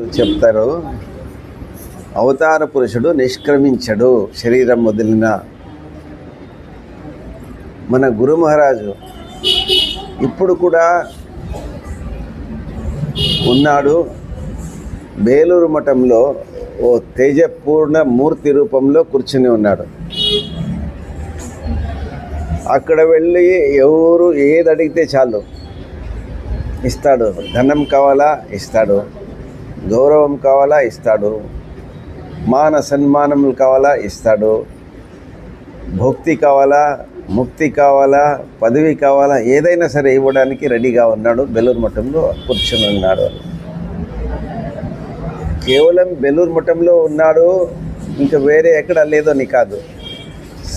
చెప్తారు. అవతార పురుషుడు నిష్క్రమించడు శరీరం వదిలిన. మన గురు మహారాజు ఇప్పుడు కూడా ఉన్నాడు. బేలూరు మఠంలో ఓ తేజపూర్ణ మూర్తి రూపంలో కూర్చుని ఉన్నాడు. అక్కడ వెళ్ళి ఎవరు ఏది అడిగితే చాలు. ఇస్తాడు. ధనం కావాలా? ఇస్తాడు. గౌరవం కావాలా ఇస్తాడు. మాన సన్మానములు కావాలా ఇస్తాడు. భక్తి కావాలా ముక్తి కావాలా పదవి కావాలా ఏదైనా సరే ఇవ్వడానికి రెడీగా ఉన్నాడు. బెలూరు మఠంలో కూర్చుని ఉన్నాడు. కేవలం బెలూరు మఠంలో ఉన్నాడు ఇంకా వేరే ఎక్కడ లేదో అని కాదు.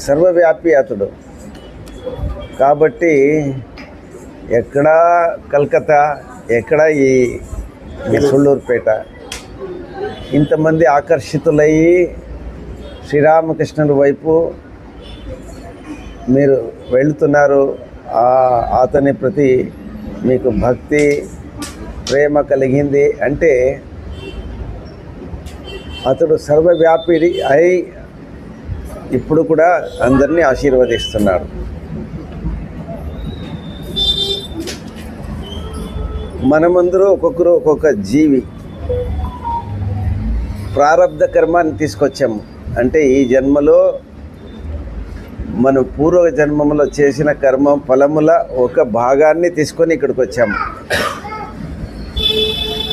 సర్వవ్యాపి అతడు. కాబట్టి ఎక్కడా కలకత్తా ఎక్కడ ఈ సుళ్ళూరుపేట ఇంతమంది ఆకర్షితులయ్యి శ్రీరామకృష్ణుడి వైపు మీరు వెళుతున్నారు. ఆ- అతని ప్రతి మీకు భక్తి ప్రేమ కలిగింది అంటే అతడు సర్వవ్యాపిడి అయి ఇప్పుడు కూడా అందరినీ ఆశీర్వదిస్తున్నాడు. మనమందరూ ఒక్కొక్కరు ఒక్కొక్క జీవి. ప్రారంధ కర్మాన్ని తీసుకొచ్చాము. అంటే ఈ జన్మలో మనం పూర్వ జన్మములో చేసిన కర్మ ఫలముల ఒక భాగాన్ని తీసుకొని ఇక్కడికి వచ్చాము.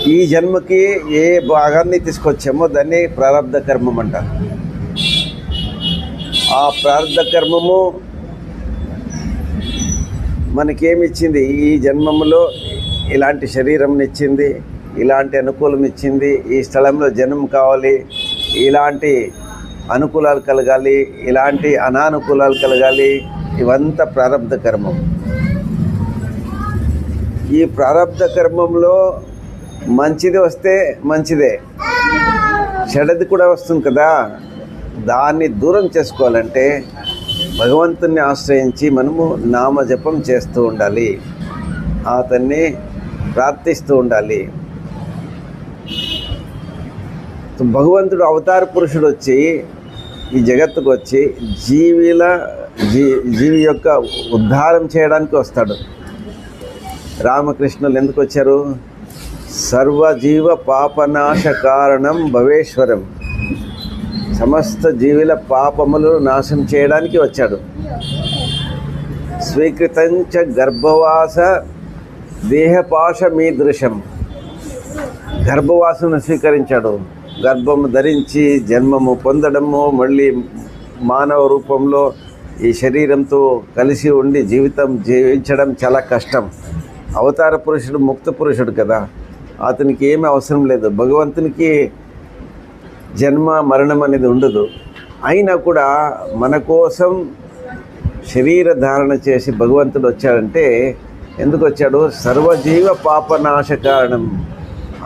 ఈ జన్మకి ఏ భాగాన్ని తీసుకొచ్చామో దాన్ని ప్రారంధ కర్మం అంటారు. ఆ ప్రారంధ కర్మము మనకేమిచ్చింది ఈ జన్మములో ఇలాంటి శరీరం ఇచ్చింది ఇలాంటి అనుకూలం ఇచ్చింది ఈ స్థలంలో జనం కావాలి ఇలాంటి అనుకూలాలు కలగాలి ఇలాంటి అనానుకూలాలు కలగాలి ఇవంతా ప్రారంభ కర్మం. ఈ ప్రారంభ కర్మంలో మంచిది వస్తే మంచిదే చెడది కూడా వస్తుంది కదా. దాన్ని దూరం చేసుకోవాలంటే భగవంతుని ఆశ్రయించి మనము నామజపం చేస్తూ ఉండాలి. అతన్ని ప్రార్థిస్తూ ఉండాలి. భగవంతుడు అవతార పురుషుడు వచ్చి ఈ జగత్తుకు వచ్చి జీవిల జీ జీవి యొక్క ఉద్ధారం చేయడానికి వస్తాడు. రామకృష్ణులు ఎందుకు వచ్చారు? సర్వజీవ పాపనాశ కారణం భవేశ్వరం. సమస్త జీవుల పాపములు నాశనం చేయడానికి వచ్చాడు. స్వీకృతంచ గర్భవాస దేహపాశమీదృశం. గర్భవాసును స్వీకరించాడు. గర్భము ధరించి జన్మము పొందడము మళ్ళీ మానవ రూపంలో ఈ శరీరంతో కలిసి ఉండి జీవితం జీవించడం చాలా కష్టం. అవతార పురుషుడు ముక్త పురుషుడు కదా. అతనికి ఏమీ అవసరం లేదు. భగవంతునికి జన్మ మరణం అనేది ఉండదు. అయినా కూడా మన కోసం శరీర ధారణ చేసి భగవంతుడు వచ్చాడంటే ఎందుకు వచ్చాడు సర్వజీవ పాప కారణం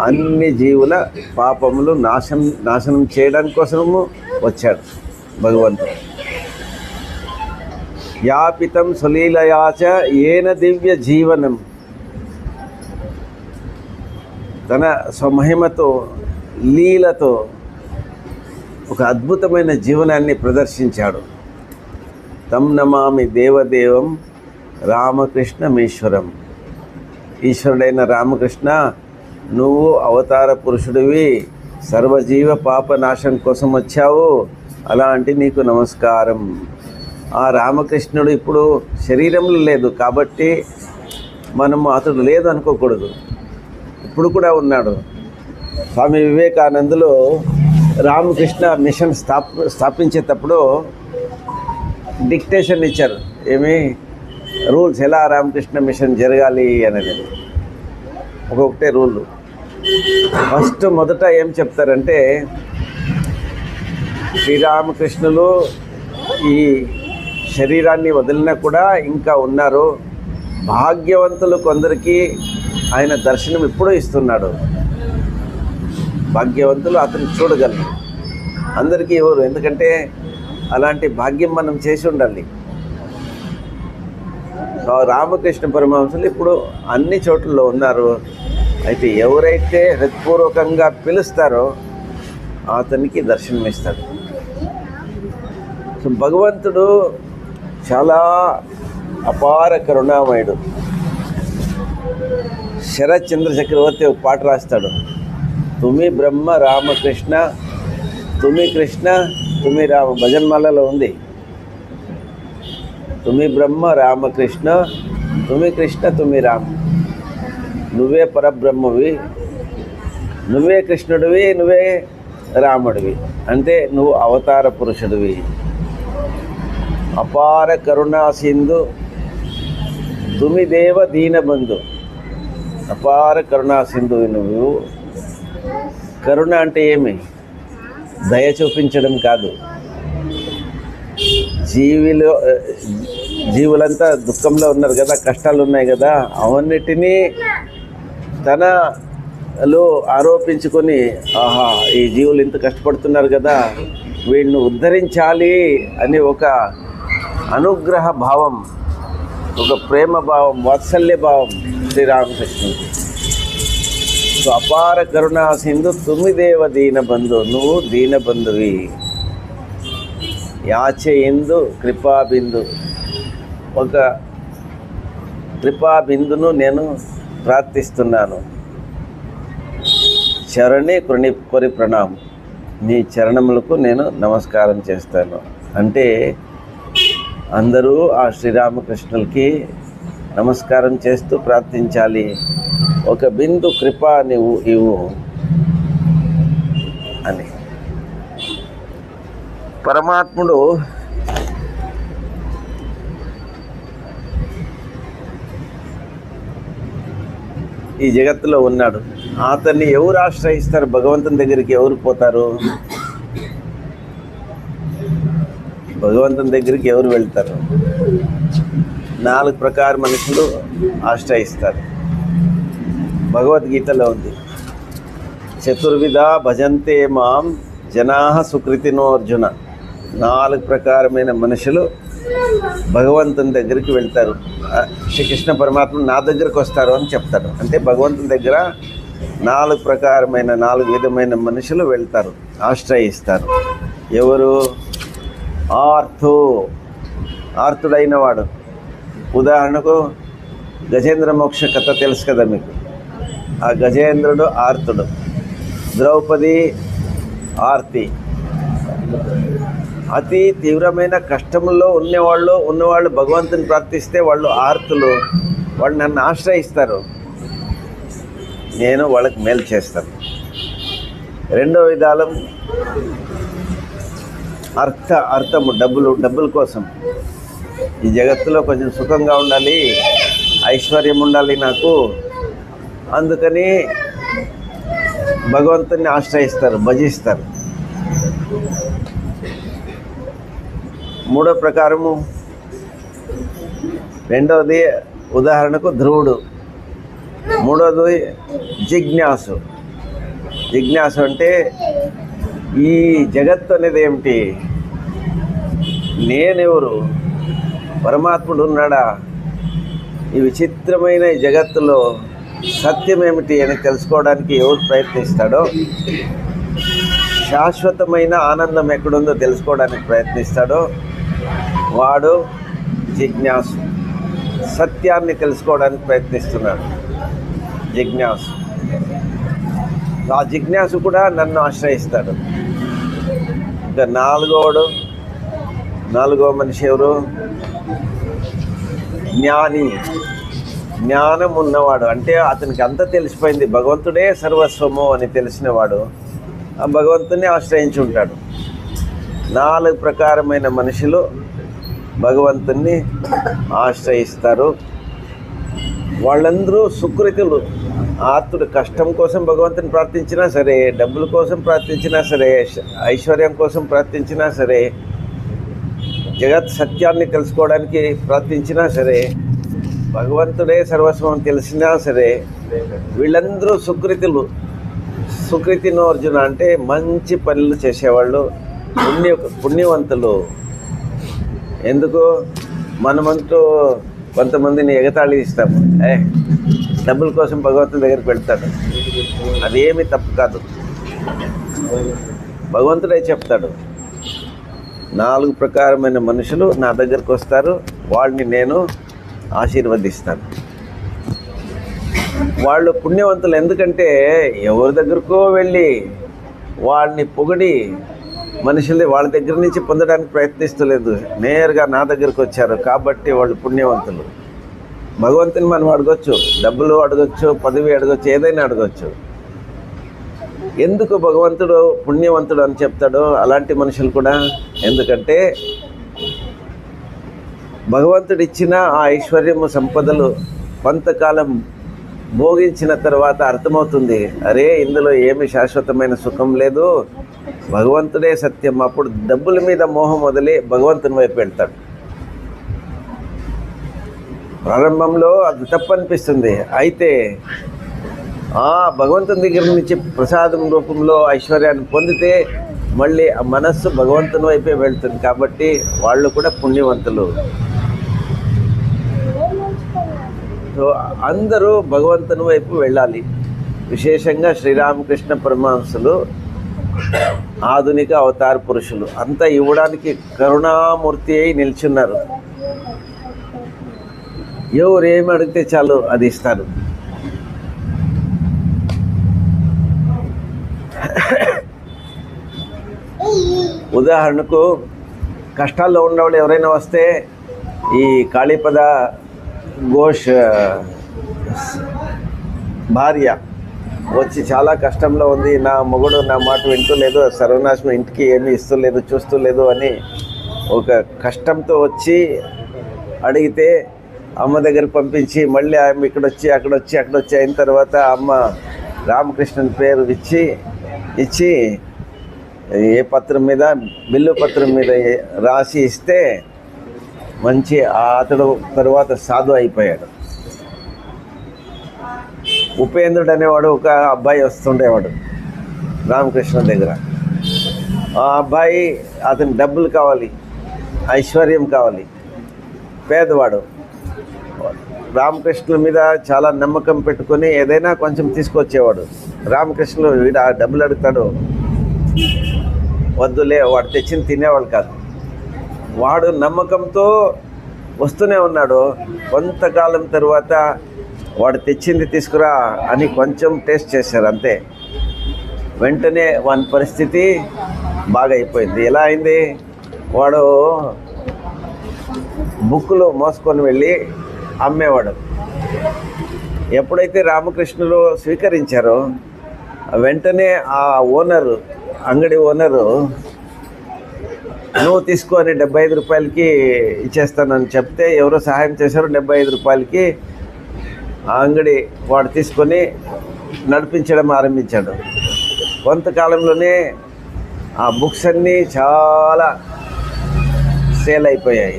అన్ని జీవుల పాపములు నాశనం నాశనం చేయడానికి కోసము వచ్చాడు భగవంతుడు. యాపితం సులీలయాచ ఏన దివ్య జీవనం. తన స్వమహిమతో లీలతో ఒక అద్భుతమైన జీవనాన్ని ప్రదర్శించాడు. తం నమామి దేవదేవం రామకృష్ణ మీశ్వరం ఈశ్వరుడైన రామకృష్ణ నువ్వు అవతార పురుషుడివి సర్వజీవ పాప నాశం కోసం వచ్చావు అలాంటి నీకు నమస్కారం. ఆ రామకృష్ణుడు ఇప్పుడు శరీరంలో లేదు కాబట్టి మనము అతడు లేదు అనుకోకూడదు. ఇప్పుడు కూడా ఉన్నాడు. స్వామి వివేకానందులు రామకృష్ణ మిషన్ స్థాప స్థాపించేటప్పుడు డిక్టేషన్ ఇచ్చారు. ఏమి? రూల్స్ ఎలా రామకృష్ణ మిషన్ జరగాలి అనేది. ఒక్కొక్కటే రూల్. ఫస్ట్ మొదట ఏం చెప్తారంటే శ్రీరామకృష్ణులు ఈ శరీరాన్ని వదిలినా కూడా ఇంకా ఉన్నారు. భాగ్యవంతులు కొందరికి ఆయన దర్శనం ఇప్పుడు ఇస్తున్నాడు. భాగ్యవంతులు అతను చూడగలరు. అందరికీ ఎవరు? ఎందుకంటే అలాంటి భాగ్యం మనం చేసి ఉండాలి. రామకృష్ణ పరమహంసులు ఇప్పుడు అన్ని చోట్లలో ఉన్నారు. అయితే ఎవరైతే హృత్పూర్వకంగా పిలుస్తారో అతనికి దర్శనమిస్తాడు సో భగవంతుడు చాలా అపార కరుణామయుడు. శరత్ చంద్ర చక్రవర్తి ఒక పాట రాస్తాడు. తుమి బ్రహ్మ రామకృష్ణ తుమి కృష్ణ తుమి రామ భజన్మాలలో ఉంది. తుమి బ్రహ్మ రామకృష్ణ తుమి కృష్ణ తుమి రామ. నువ్వే పరబ్రహ్మవి నువ్వే కృష్ణుడివి నువ్వే రాముడివి. అంటే నువ్వు అవతార పురుషుడివి. అపార కరుణా సింధు తుమిదేవ దీనబంధు అపార కరుణా సింధువి నువ్వు. కరుణ అంటే ఏమి? దయ చూపించడం కాదు. జీవిలో జీవులంతా దుఃఖంలో ఉన్నారు కదా కష్టాలు ఉన్నాయి కదా అవన్నిటినీ తనలో ఆరోపించుకొని ఆహా ఈ జీవులు ఇంత కష్టపడుతున్నారు కదా వీళ్ళను ఉద్ధరించాలి అని ఒక అనుగ్రహ భావం ఒక ప్రేమ భావం వాత్సల్య భావం శ్రీరామకృష్ణుడికి సో అపార కరుణా సింధు తుమ్మిదేవ దీనబంధు నువ్వు దీనబంధువి. యాచ ఇందు కృపాబిందు. ఒక కృపాబిందును నేను ప్రార్థిస్తున్నాను. చరణి కృణి కొరి ప్రణామం. నీ చరణములకు నేను నమస్కారం చేస్తాను. అంటే అందరూ ఆ శ్రీరామకృష్ణులకి నమస్కారం చేస్తూ ప్రార్థించాలి. ఒక బిందు కృప నీవు ఇవు అని. పరమాత్ముడు ఈ జగత్తులో ఉన్నాడు. అతన్ని ఎవరు ఆశ్రయిస్తారు? భగవంతుని దగ్గరికి ఎవరు పోతారు? భగవంతుని దగ్గరికి ఎవరు వెళ్తారు? నాలుగు ప్రకార మనుషులు ఆశ్రయిస్తారు. భగవద్గీతలో ఉంది. చతుర్విధ భజంతే మాం జనా సుకృతినో అర్జున నాలుగు ప్రకారమైన మనుషులు భగవంతుని దగ్గరికి వెళ్తారు. శ్రీకృష్ణ పరమాత్మ నా దగ్గరకు వస్తారు అని చెప్తాడు అంటే భగవంతుని దగ్గర నాలుగు ప్రకారమైన నాలుగు విధమైన మనుషులు వెళ్తారు ఆశ్రయిస్తారు. ఎవరు? ఆర్థు ఆర్తుడైన వాడు. ఉదాహరణకు గజేంద్ర మోక్ష కథ తెలుసు కదా మీకు? ఆ గజేంద్రుడు ఆర్తుడు. ద్రౌపది ఆర్తి. అతి తీవ్రమైన కష్టంలో ఉన్నవాళ్ళు ఉన్నవాళ్ళు భగవంతుని ప్రార్థిస్తే వాళ్ళు ఆర్తులు వాళ్ళు నన్ను ఆశ్రయిస్తారు. నేను వాళ్ళకి మేలు చేస్తాను. రెండో విధానం అర్థ అర్థము డబ్బులు డబ్బుల కోసం. ఈ జగత్తులో కొంచెం సుఖంగా ఉండాలి ఐశ్వర్యం ఉండాలి నాకు. అందుకని భగవంతుని ఆశ్రయిస్తారు భజిస్తారు. మూడో ప్రకారము. రెండవది ఉదాహరణకు ధ్రువుడు. మూడవది జిజ్ఞాసు. జిజ్ఞాసు అంటే ఈ జగత్తు అనేది ఏమిటి? నేనెవరు? పరమాత్ముడు ఉన్నాడా? ఈ విచిత్రమైన ఈ జగత్తులో సత్యం ఏమిటి అని తెలుసుకోవడానికి ఎవరు ప్రయత్నిస్తాడో శాశ్వతమైన ఆనందం ఎక్కడుందో తెలుసుకోవడానికి ప్రయత్నిస్తాడో వాడు జిజ్ఞాసు. సత్యాన్ని తెలుసుకోవడానికి ప్రయత్నిస్తున్నాడు. జిజ్ఞాసు. ఆ జిజ్ఞాసు కూడా నన్ను ఆశ్రయిస్తాడు. ఇంకా నాలుగోడు నాలుగో మనిషి ఎవరు? జ్ఞాని. జ్ఞానం ఉన్నవాడు. అంటే అతనికి అంత తెలిసిపోయింది. భగవంతుడే సర్వస్వము అని తెలిసినవాడు. ఆ భగవంతుని ఆశ్రయించి ఉంటాడు. నాలుగు ప్రకారమైన మనుషులు భగవంతుణ్ణి ఆశ్రయిస్తారు. వాళ్ళందరూ సుకృతులు. ఆర్తుడు కష్టం కోసం భగవంతుని ప్రార్థించినా సరే డబ్బుల కోసం ప్రార్థించినా సరే ఐశ్వర్యం కోసం ప్రార్థించినా సరే జగత్ సత్యాన్ని తెలుసుకోవడానికి ప్రార్థించినా సరే భగవంతుడే సర్వస్వం తెలిసినా సరే వీళ్ళందరూ సుకృతులు. సుకృతినో అర్జున అంటే మంచి పనులు చేసేవాళ్ళు పుణ్య పుణ్యవంతులు. ఎందుకు? మనమంటూ కొంతమందిని ఎగతాళి ఇస్తాము ఏ డబ్బుల కోసం భగవంతుని దగ్గరికి వెళ్తాడు. అదేమి తప్పు కాదు. భగవంతుడే చెప్తాడు నాలుగు ప్రకారమైన మనుషులు నా దగ్గరకు వస్తారు వాళ్ళని నేను ఆశీర్వదిస్తాను. వాళ్ళు పుణ్యవంతులు ఎందుకంటే ఎవరి దగ్గరకో వెళ్ళి వాళ్ళని పొగిడి మనుషుల్ని వాళ్ళ దగ్గర నుంచి పొందడానికి ప్రయత్నిస్తలేదు. నేరుగా నా దగ్గరకు వచ్చారు. కాబట్టి వాళ్ళు పుణ్యవంతులు. భగవంతుని మనం అడగొచ్చు. డబ్బులు అడగొచ్చు పదవి అడగొచ్చు ఏదైనా అడగొచ్చు. ఎందుకు భగవంతుడు పుణ్యవంతుడు అని చెప్తాడో అలాంటి మనుషులు కూడా ఎందుకంటే భగవంతుడిచ్చిన ఆ ఐశ్వర్యము సంపదలు కొంతకాలం భోగించిన తర్వాత అర్థమవుతుంది అరే ఇందులో ఏమి శాశ్వతమైన సుఖం లేదు. భగవంతుడే సత్యం అప్పుడు డబ్బుల మీద మోహం వదిలి భగవంతుని వైపు వెళ్తాడు. ప్రారంభంలో అది తప్పనిపిస్తుంది. అయితే ఆ భగవంతుని దగ్గర నుంచి ప్రసాదం రూపంలో ఐశ్వర్యాన్ని పొందితే మళ్ళీ ఆ మనస్సు భగవంతుని వైపే వెళ్తుంది. కాబట్టి వాళ్ళు కూడా పుణ్యవంతులు. సో అందరూ భగవంతుని వైపు వెళ్ళాలి. విశేషంగా శ్రీరామకృష్ణ పరమహంసులు ఆధునిక అవతార పురుషులు అంతా ఇవ్వడానికి కరుణామూర్తి అయి నిల్చున్నారు. ఎవరు ఏమి అడిగితే చాలు అది ఇస్తారు. ఉదాహరణకు కష్టాల్లో ఉన్నవాళ్ళు ఎవరైనా వస్తే ఈ కాళీపద ఘోష్ భార్య వచ్చి చాలా కష్టంలో ఉంది. నా మొగుడు నా మాట వింటూ లేదు సర్వనాశనం ఇంటికి ఏమీ ఇస్తూ లేదు చూస్తూ లేదు అని ఒక కష్టంతో వచ్చి అడిగితే అమ్మ దగ్గర పంపించి మళ్ళీ ఆమె ఇక్కడ వచ్చి అక్కడ వచ్చి అక్కడ వచ్చి అయిన తర్వాత అమ్మ రామకృష్ణన్ పేరు ఇచ్చి ఇచ్చి ఏ పత్రం మీద బిల్లు పత్రం మీద రాసి ఇస్తే మంచి ఆ అతడు తరువాత సాధు అయిపోయాడు. ఉపేంద్రుడు అనేవాడు ఒక అబ్బాయి వస్తుండేవాడు రామకృష్ణ దగ్గర. ఆ అబ్బాయి అతని డబ్బులు కావాలి ఐశ్వర్యం కావాలి. పేదవాడు. రామకృష్ణుల మీద చాలా నమ్మకం పెట్టుకొని ఏదైనా కొంచెం తీసుకొచ్చేవాడు. రామకృష్ణులు వీడు ఆ డబ్బులు అడుగుతాడు. వద్దులే వాడు తెచ్చిన తినేవాళ్ళు కాదు. వాడు నమ్మకంతో వస్తూనే ఉన్నాడు. కొంతకాలం తర్వాత వాడు తెచ్చింది తీసుకురా అని కొంచెం టేస్ట్ చేశారు అంతే. వెంటనే వాని పరిస్థితి బాగా అయిపోయింది ఎలా అయింది? వాడు బుక్కులు మోసుకొని వెళ్ళి అమ్మేవాడు. ఎప్పుడైతే రామకృష్ణులు స్వీకరించారో వెంటనే ఆ ఓనరు అంగడి ఓనరు నువ్వు తీసుకొని డెబ్బై ఐదు రూపాయలకి ఇచ్చేస్తానని చెప్తే ఎవరో సహాయం చేశారు డెబ్బై ఐదు రూపాయలకి ఆ అంగడి వాడు తీసుకొని నడిపించడం ఆరంభించాడు. కొంతకాలంలోనే ఆ బుక్స్ అన్నీ చాలా సేల్ అయిపోయాయి.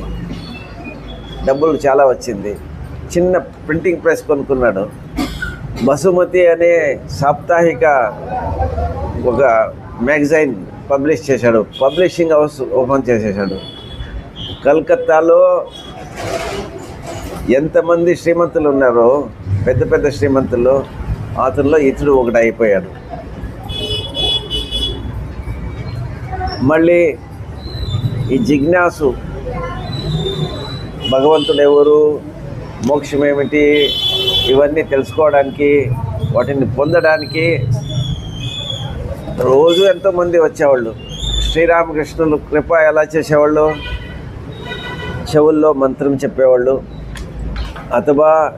డబ్బులు చాలా వచ్చింది. చిన్న ప్రింటింగ్ ప్రెస్ కొనుక్కున్నాడు. బసుమతి అనే సాప్తాహిక ఒక మ్యాగజైన్ పబ్లిష్ చేశాడు. పబ్లిషింగ్ హౌస్ ఓపెన్ చేసేసాడు కలకత్తాలో ఎంతమంది శ్రీమంతులు ఉన్నారో పెద్ద పెద్ద శ్రీమంతులు అతనిలో ఇతడు ఒకటి అయిపోయాడు. మళ్ళీ ఈ జిజ్ఞాసు భగవంతుడు ఎవరు మోక్షం ఏమిటి ఇవన్నీ తెలుసుకోవడానికి వాటిని పొందడానికి రోజు ఎంతోమంది వచ్చేవాళ్ళు. శ్రీరామకృష్ణులు కృప ఎలా చేసేవాళ్ళు? చెవుల్లో మంత్రం చెప్పేవాళ్ళు. అథవా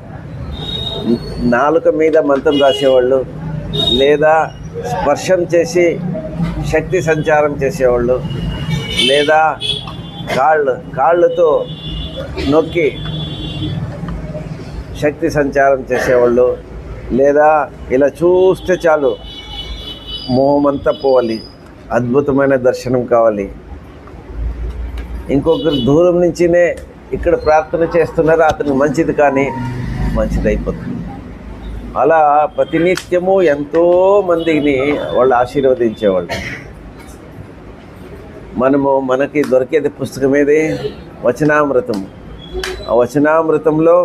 నాలుక మీద మంత్రం రాసేవాళ్ళు. లేదా స్పర్శం చేసి శక్తి సంచారం చేసేవాళ్ళు. లేదా కాళ్ళు కాళ్ళతో నొక్కి శక్తి సంచారం చేసేవాళ్ళు. లేదా ఇలా చూస్తే చాలు మోహమంతా పోవాలి. అద్భుతమైన దర్శనం కావాలి. ఇంకొకరు దూరం నుంచినే ఇక్కడ ప్రార్థన చేస్తున్నారు. అతనికి మంచిది కానీ మంచిది అయిపోతుంది అలా ప్రతినిత్యము ఎంతో మందిని వాళ్ళు ఆశీర్వదించేవాళ్ళు. మనము మనకి దొరికేది పుస్తకం ఏది? వచనామృతం. ఆ వచనామృతంలో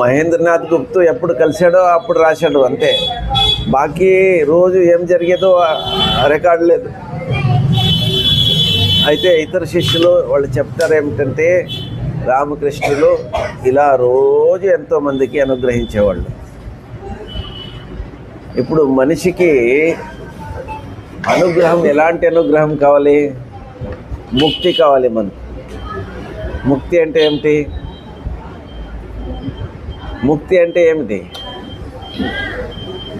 మహేంద్రనాథ్ గుప్తు ఎప్పుడు కలిశాడో అప్పుడు రాశాడు అంతే. బాకీ రోజు ఏం జరిగేదో రికార్డు లేదు. అయితే ఇతర శిష్యులు వాళ్ళు చెప్తారు ఏమిటంటే రామకృష్ణులు ఇలా రోజు ఎంతోమందికి అనుగ్రహించేవాళ్ళు. ఇప్పుడు మనిషికి అనుగ్రహం ఎలాంటి అనుగ్రహం కావాలి? ముక్తి కావాలి మనకు. ముక్తి అంటే ఏమిటి? ముక్తి అంటే ఏమిటి?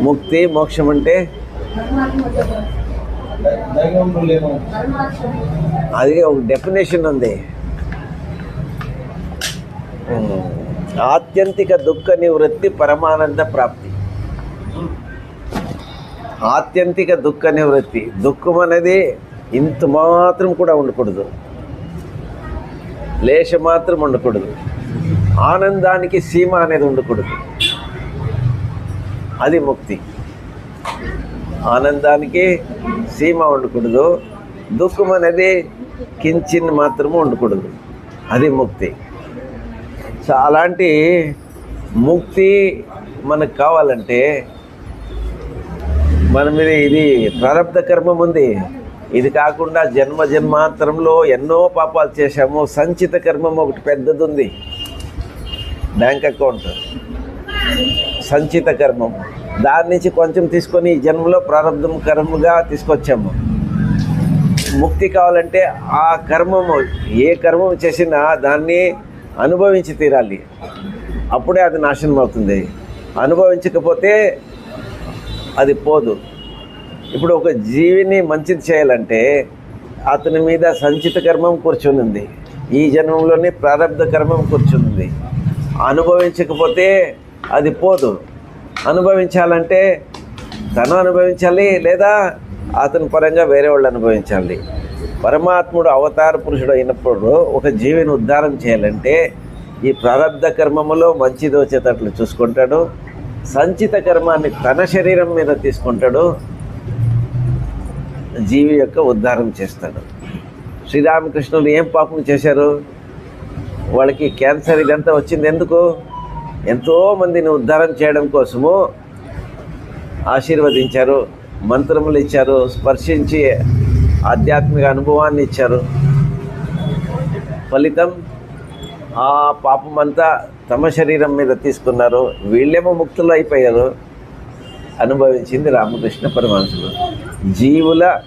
ముక్తి మోక్షం అంటే అది ఒక డెఫినేషన్ ఉంది. ఆత్యంతిక దుఃఖ నివృత్తి పరమానంద ప్రాప్తి. ఆత్యంతిక దుఃఖ నివృత్తి. దుఃఖం అనేది ఇంత మాత్రం కూడా ఉండకూడదు. లేశ మాత్రం ఉండకూడదు. ఆనందానికి సీమ అనేది ఉండకూడదు. అది ముక్తి. ఆనందానికి సీమ ఉండకూడదు దుఃఖం అనేది కించిన్ మాత్రము ఉండకూడదు. అది ముక్తి. సో అలాంటి ముక్తి మనకు కావాలంటే మన మీద ఇది ప్రారంభ కర్మం ఉంది. ఇది కాకుండా జన్మ జన్మాంతరంలో ఎన్నో పాపాలు చేశాము. సంచిత కర్మం ఒకటి పెద్దది ఉంది బ్యాంక్ అకౌంట్. సంచిత కర్మం. దాని నుంచి కొంచెం తీసుకొని ఈ జన్మలో ప్రారంభం కర్మగా తీసుకొచ్చాము. ముక్తి కావాలంటే ఆ కర్మము ఏ కర్మం చేసినా దాన్ని అనుభవించి తీరాలి. అప్పుడే అది నాశనం అవుతుంది. అనుభవించకపోతే అది పోదు. ఇప్పుడు ఒక జీవిని మంచిది చేయాలంటే అతని మీద సంచిత కర్మం కూర్చునింది. ఈ జన్మంలోనే ప్రారంభ కర్మం కూర్చుంది అనుభవించకపోతే అది పోదు. అనుభవించాలంటే తను అనుభవించాలి లేదా అతని పరంగా వేరే వాళ్ళు అనుభవించాలి. పరమాత్ముడు అవతార పురుషుడు అయినప్పుడు ఒక జీవిని ఉద్ధారం చేయాలంటే ఈ ప్రారంధ కర్మములో మంచిది వచ్చేటట్లు చూసుకుంటాడు. సంచిత కర్మాన్ని తన శరీరం మీద తీసుకుంటాడు. జీవి యొక్క ఉద్ధారం చేస్తాడు. శ్రీరామకృష్ణుడు ఏం పాపం చేశారు? వాళ్ళకి క్యాన్సర్ ఇదంతా వచ్చింది ఎందుకు? ఎంతోమందిని ఉద్ధారం చేయడం కోసము ఆశీర్వదించారు మంత్రములు ఇచ్చారు స్పర్శించి ఆధ్యాత్మిక అనుభవాన్ని ఇచ్చారు. ఫలితం ఆ పాపమంతా తమ శరీరం మీద తీసుకున్నారు. వీళ్ళేమో ముక్తులు అయిపోయారు అనుభవించింది రామకృష్ణ పరమహంసులు జీవుల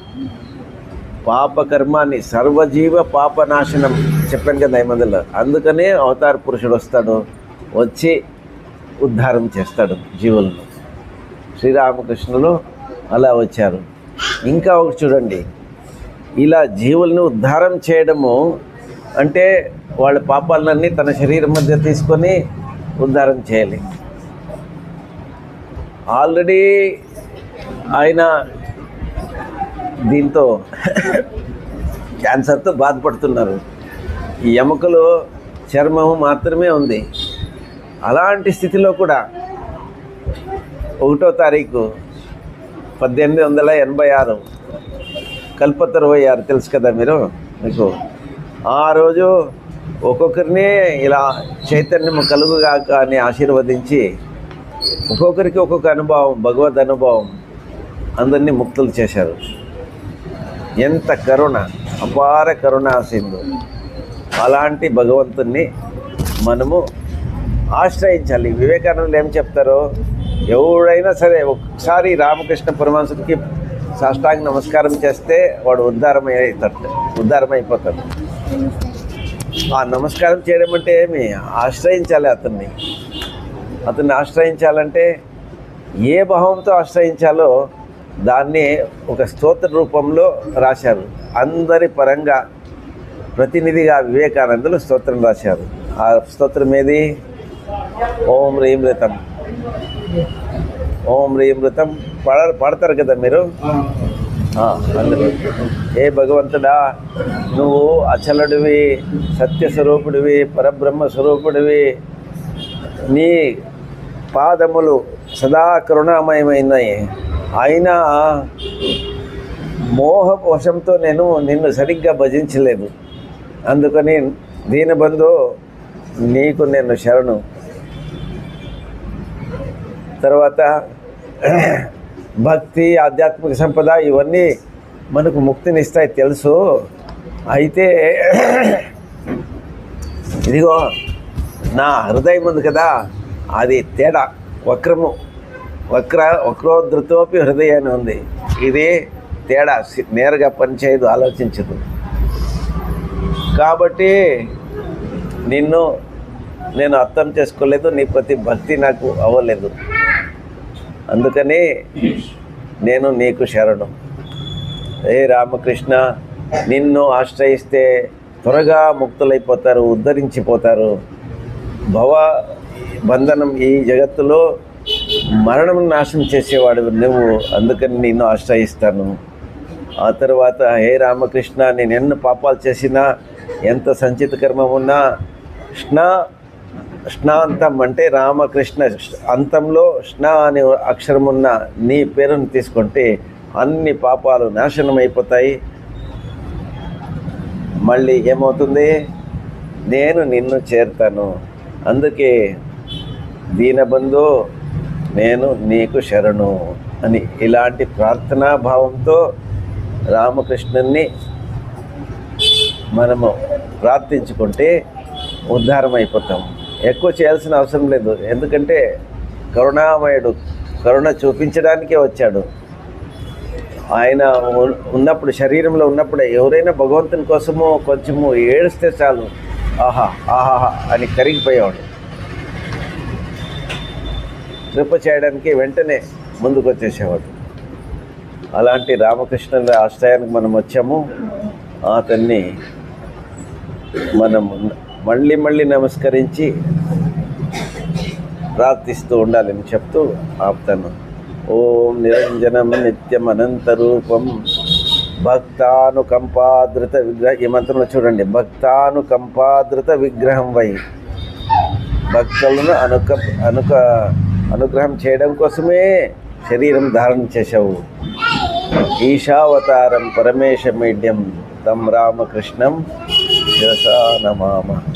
పాపకర్మాన్ని సర్వజీవ పాపనాశనం చెప్పాను కదా ఈ అందుకనే అవతార పురుషుడు వస్తాడు. వచ్చి ఉద్ధారం చేస్తాడు జీవులను. శ్రీరామకృష్ణులు అలా వచ్చారు. ఇంకా ఒకటి చూడండి ఇలా జీవులను ఉద్ధారం చేయడము అంటే వాళ్ళ పాపాలన్నీ తన శరీరం మధ్య తీసుకొని ఉద్ధారం చేయాలి. ఆల్రెడీ ఆయన దీంతో క్యాన్సర్తో బాధపడుతున్నారు. ఈ ఎముకలు చర్మం మాత్రమే ఉంది. అలాంటి స్థితిలో కూడా ఒకటో తారీఖు పద్దెనిమిది వందల ఎనభై ఆరు కల్పతరవై ఆరు తెలుసు కదా మీరు? మీకు ఆ రోజు ఒక్కొక్కరిని ఇలా చైతన్యం కలుగుగాక అని ఆశీర్వదించి ఒక్కొక్కరికి ఒక్కొక్క అనుభవం భగవద్ అనుభవం అందరినీ ముక్తులు చేశారు. ఎంత కరుణ అపార కరుణ సింధు అలాంటి భగవంతుణ్ణి మనము ఆశ్రయించాలి. వివేకానందులు ఏం చెప్తారో? ఎవడైనా సరే ఒకసారి రామకృష్ణ పరమాంసుడికి సాష్టాంగ నమస్కారం చేస్తే వాడు ఉద్ధారం అవుతాడు ఉద్ధారం అయిపోతాడు ఆ నమస్కారం చేయడం అంటే ఏమి? ఆశ్రయించాలి అతన్ని. అతన్ని ఆశ్రయించాలంటే ఏ భావంతో ఆశ్రయించాలో దాన్ని ఒక స్తోత్ర రూపంలో రాశారు. అందరి పరంగా ప్రతినిధిగా వివేకానందులు స్తోత్రం రాశారు. ఆ స్తోత్రం ఏది? ఓం రీం రితం. ఓం రీం రితం. పడ పాడతారు కదా మీరు? ఏ భగవంతుడా నువ్వు అచలుడివి సత్యస్వరూపుడివి పరబ్రహ్మ స్వరూపుడివి నీ పాదములు సదా కరుణామయమైనాయి. అయినా మోహవశంతో నేను నిన్ను సరిగ్గా భజించలేదు. అందుకని దీనబంధు నీకు నేను శరణు. తర్వాత భక్తి ఆధ్యాత్మిక సంపద ఇవన్నీ మనకు ముక్తినిస్తాయి తెలుసు. అయితే ఇదిగో నా హృదయం ఉంది కదా అది తేడా వక్రము. వక్ర వక్రోధృతోపి హృదయాన్ని ఉంది. ఇది తేడా నేరుగా పనిచేయదు ఆలోచించదు. కాబట్టి నిన్ను నేను అర్థం చేసుకోలేదు నీ ప్రతి భక్తి నాకు అవ్వలేదు. అందుకని నేను నీకు శరణం. ఏ రామకృష్ణ నిన్ను ఆశ్రయిస్తే త్వరగా ముక్తులైపోతారు ఉద్ధరించిపోతారు. భవ బంధనం ఈ జగత్తులో మరణం నాశనం చేసేవాడు నువ్వు అందుకని నిన్ను ఆశ్రయిస్తాను. ఆ తర్వాత హే రామకృష్ణ నేను ఎన్ని పాపాలు చేసినా ఎంత సంచిత కర్మం ఉన్నా కృష్ణ స్నాంతం అంటే రామకృష్ణ అంతంలో స్నా అనే అక్షరం ఉన్న నీ పేరును తీసుకుంటే అన్ని పాపాలు నాశనం అయిపోతాయి. మళ్ళీ ఏమవుతుంది? నేను నిన్ను చేరుతాను. అందుకే దీనబంధు నేను నీకు శరణు అని ఇలాంటి ప్రార్థనా భావంతో రామకృష్ణుని మనము ప్రార్థించుకుంటే ఉద్ధారం అయిపోతాం ఎక్కువ చేయాల్సిన అవసరం లేదు. ఎందుకంటే కరుణామయుడు కరుణ చూపించడానికే వచ్చాడు. ఆయన ఉన్నప్పుడు శరీరంలో ఉన్నప్పుడు ఎవరైనా భగవంతుని కోసము కొంచెము ఏడిస్తే చాలు. ఆహా ఆహా అని కరిగిపోయేవాడు. కృప చేయడానికి వెంటనే ముందుకు వచ్చేసేవాడు అలాంటి రామకృష్ణుల ఆశ్రయానికి మనం వచ్చాము. అతన్ని మనం మళ్ళీ మళ్ళీ నమస్కరించి ప్రార్థిస్తూ ఉండాలని చెప్తూ ఆపుతాను. ఓం నిరంజనం నిత్యం అనంతరూపం భక్తానుకంపాదృత విగ్రహ ఈ మంత్రంలో చూడండి. భక్తానుకంపాదృత విగ్రహం వై. భక్తులను అనుక అనుక అనుగ్రహం చేయడం కోసమే శరీరం ధారణ చేశావు. ఈశావతారం పరమేశ మీడ్యం. తం రామకృష్ణం శిరసా నమామ.